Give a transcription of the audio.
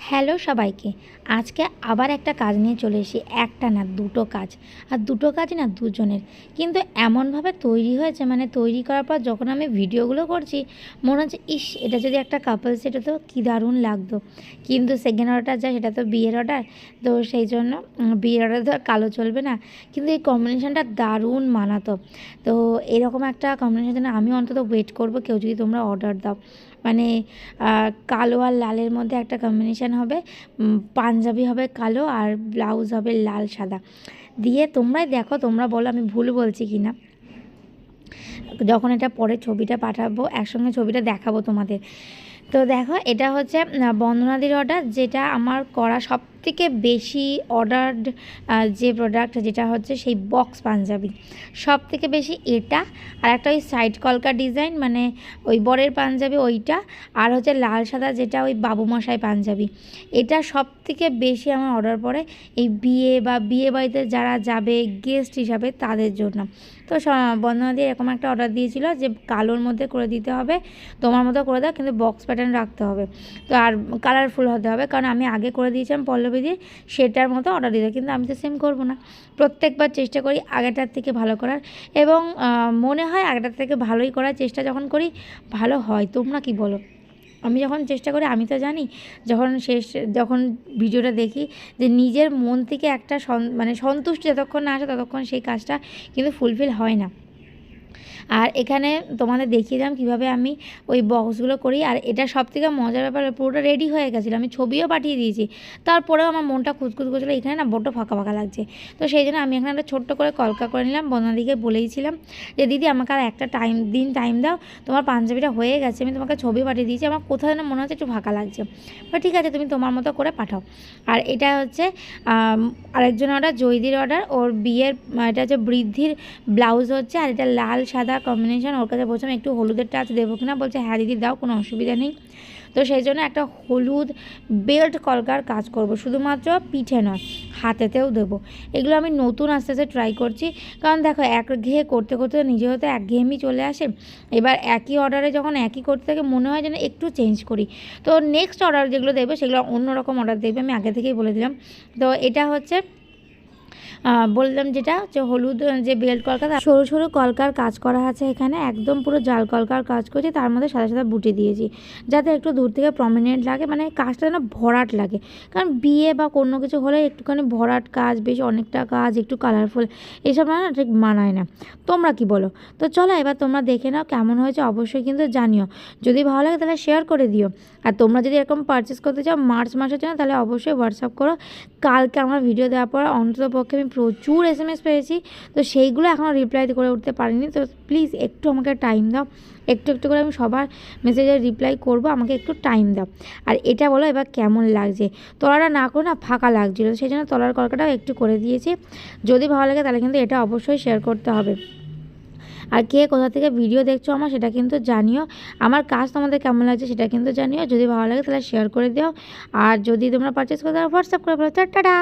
Hello সবাইকে, আজকে আবার একটা কাজ নিয়ে চলে এসেছি, একটা না, দুটো কাজ। আর দুটো কাজ না, দুজনের। কিন্তু এমনভাবে তৈরি হয়েছে মানে তৈরি করার পর যখন আমি ভিডিওগুলো করছি, মনে হচ্ছে, ইস, এটা যদি একটা কাপল সেট তো কী দারুণ লাগতো। কিন্তু সেকেন্ড অর্ডার যা, সেটা তো বিয়ের অর্ডার তো সেই জন্য বিয়ের অর্ডার তো কালো চলবে না। কিন্তু এই কম্বিনেশানটা দারুণ মানাতো। তো এরকম একটা কম্বিনেশান জন্য আমি অন্তত ওয়েট করব, কেউ যদি তোমরা অর্ডার দাও। মানে কালো আর লালের মধ্যে একটা কম্বিনেশন হবে পাঞ্জাবি হবে কালো আর ব্লাউজ হবে লাল সাদা। দিয়ে তোমরাই দেখো, তোমরা বলো আমি ভুল বলছি কি না যখন এটা পরে ছবিটা পাঠাবো, একসঙ্গে ছবিটা দেখাবো তোমাদের। তো দেখো, এটা হচ্ছে বন্দনাদির অর্ডার যেটা আমার করা সব থেকে বেশি অর্ডারড যে প্রোডাক্ট যেটা হচ্ছে সেই বক্স পাঞ্জাবি। সব থেকে বেশি এটা, আর একটা ওই সাইড কলকা ডিজাইন মানে ওই বরের পাঞ্জাবি ওইটা, আর হচ্ছে লাল সাদা যেটা ওই বাবু মশাই পাঞ্জাবি। এটা সব থেকে বেশি আমার অর্ডার পড়ে এই বিয়ে বা বিয়ে বাড়িতে যারা যাবে গেস্ট হিসাবে তাদের জন্য। তো বন্দনা দিয়ে এরকম একটা অর্ডার দিয়েছিল যে কালোর মধ্যে করে দিতে হবে, তোমার মতো করে দাও, কিন্তু বক্স প্যাটার্ন রাখতে হবে। তো আর কালারফুল হতে হবে, কারণ আমি আগে করে দিয়েছিলাম পল্লবী দিয়ে সেটার মতো অর্ডার দিতে কিন্তু আমি তো সেম করব না। প্রত্যেকবার চেষ্টা করি আগেটার থেকে ভালো করার। এবং মনে হয় আগেটার থেকে ভালোই করার চেষ্টা যখন করি, ভালো হয়। তোমরা কি বলো? আমি যখন চেষ্টা করি, আমি তো জানি, যখন শেষ, যখন ভিডিওটা দেখি যে নিজের মন থেকে একটা মানে সন্তুষ্টি যতক্ষণ না আসে ততক্ষণ সেই কাজটা কিন্তু ফুলফিল হয় না। আর এখানে তোমাদের দেখিয়ে দিলাম কীভাবে আমি ওই বক্সগুলো করি। আর এটা সব থেকে মজার ব্যাপার, পুরোটা রেডি হয়ে গেছিল। আমি ছবিও পাঠিয়ে দিয়েছি। তারপরেও আমার মনটা খুঁতখুত করছিল, এখানে না বড্ড ফাঁকা ফাঁকা লাগছে। তো সেই জন্য আমি এখানে একটা ছোট্ট করে কলকা করে নিলাম, বন্যাদিকে বলেইছিলাম যে, দিদি, আমাকে আর একটা টাইম দিন টাইম দাও। তোমার পাঞ্জাবিটা হয়ে গেছে, আমি তোমাকে ছবি পাঠিয়ে দিয়েছি। আমার কোথাও যেন মনে হচ্ছে একটু ফাঁকা লাগছে। বা ঠিক আছে, তুমি তোমার মতো করে পাঠাও। আর এটা হচ্ছে আরেকজন অর্ডার জৈদির অর্ডার ওর বিয়ের এটা হচ্ছে বৃদ্ধির ব্লাউজ হচ্ছে, আর এটা লাল, সাদা কম্বিনেশন ওর কাছে বলছিলাম, একটু হলুদের টাচ দেবো কিনা? বলছে হ্যাঁ দিদি, দাও, কোনো অসুবিধা নেই। তো সেই জন্য একটা হলুদ বেল্ট কলকার কাজ করব, শুধুমাত্র পিঠে নয়, হাতেতেও দেবো। এগুলো আমি নতুন আস্তে আস্তে ট্রাই করছি। কারণ দেখো এক ঘেয়ে করতে করতে নিজে নিজেও তো একঘেয়েমি চলে আসে। এবার একই অর্ডারে যখন একই করতে থাকে, মনে হয় যেন একটু চেঞ্জ করি। তো নেক্সট অর্ডার যেগুলো দেবে, সেগুলো অন্যরকম অর্ডার দেবে, আমি আগে থেকেই বলে দিলাম। তো এটা হচ্ছে বললাম যেটা, যে হলুদ যে বেল্ট কলকা তার সরু সরু কলকার কাজ করা আছে এখানে, একদম পুরো জাল কলকার কাজ করছি, তার মধ্যে সাদা সাদা বুটি দিয়েছি, যাতে একটু দূর থেকে প্রমিনেন্ট লাগে মানে কাজটা যেন ভরাট লাগে। কারণ বিয়ে বা কোনো কিছু হলে একটুখানি ভরাট কাজ, বেশ অনেকটা কাজ, একটু কালারফুল এসব না ঠিক মানায় না। তোমরা কি বলো? তো চলো এবার তোমরা দেখে নাও কেমন হয়েছে, অবশ্যই কিন্তু জানিও। যদি ভালো লাগে তাহলে শেয়ার করে দিও। আর তোমরা যদি এরকম পারচেস করতে চাও, মার্চ মাসের জন্য, তাহলে অবশ্যই হোয়াটসঅ্যাপ করো। কালকে আমার ভিডিও দেওয়ার পর অন্তত পক্ষে আমি প্রচুর এস এম এস পেয়েছি। তো সেইগুলো এখনও রিপ্লাই করে উঠতে পারিনি। তো প্লিজ একটু আমাকে টাইম দাও। একটু একটু করে আমি সবার মেসেজের রিপ্লাই করব। আমাকে একটু টাইম দাও। আর এটা বলো, এবার কেমন লাগছে? তলাটা না করে না ফাঁকা লাগছিল। সেই জন্য তলার কলকাটাও একটু করে দিয়েছি। যদি ভালো লাগে তাহলে কিন্তু এটা অবশ্যই শেয়ার করতে হবে। আর কে কোথা থেকে ভিডিও দেখছ আমার, সেটা কিন্তু জানিও। আমার কাজ তোমাদের কেমন লাগছে সেটা কিন্তু জানিও। যদি ভালো লাগে তাহলে শেয়ার করে দিও। আর যদি তোমরা পারচেস করতে হোয়াটসঅ্যাপ করে বলো। টাটা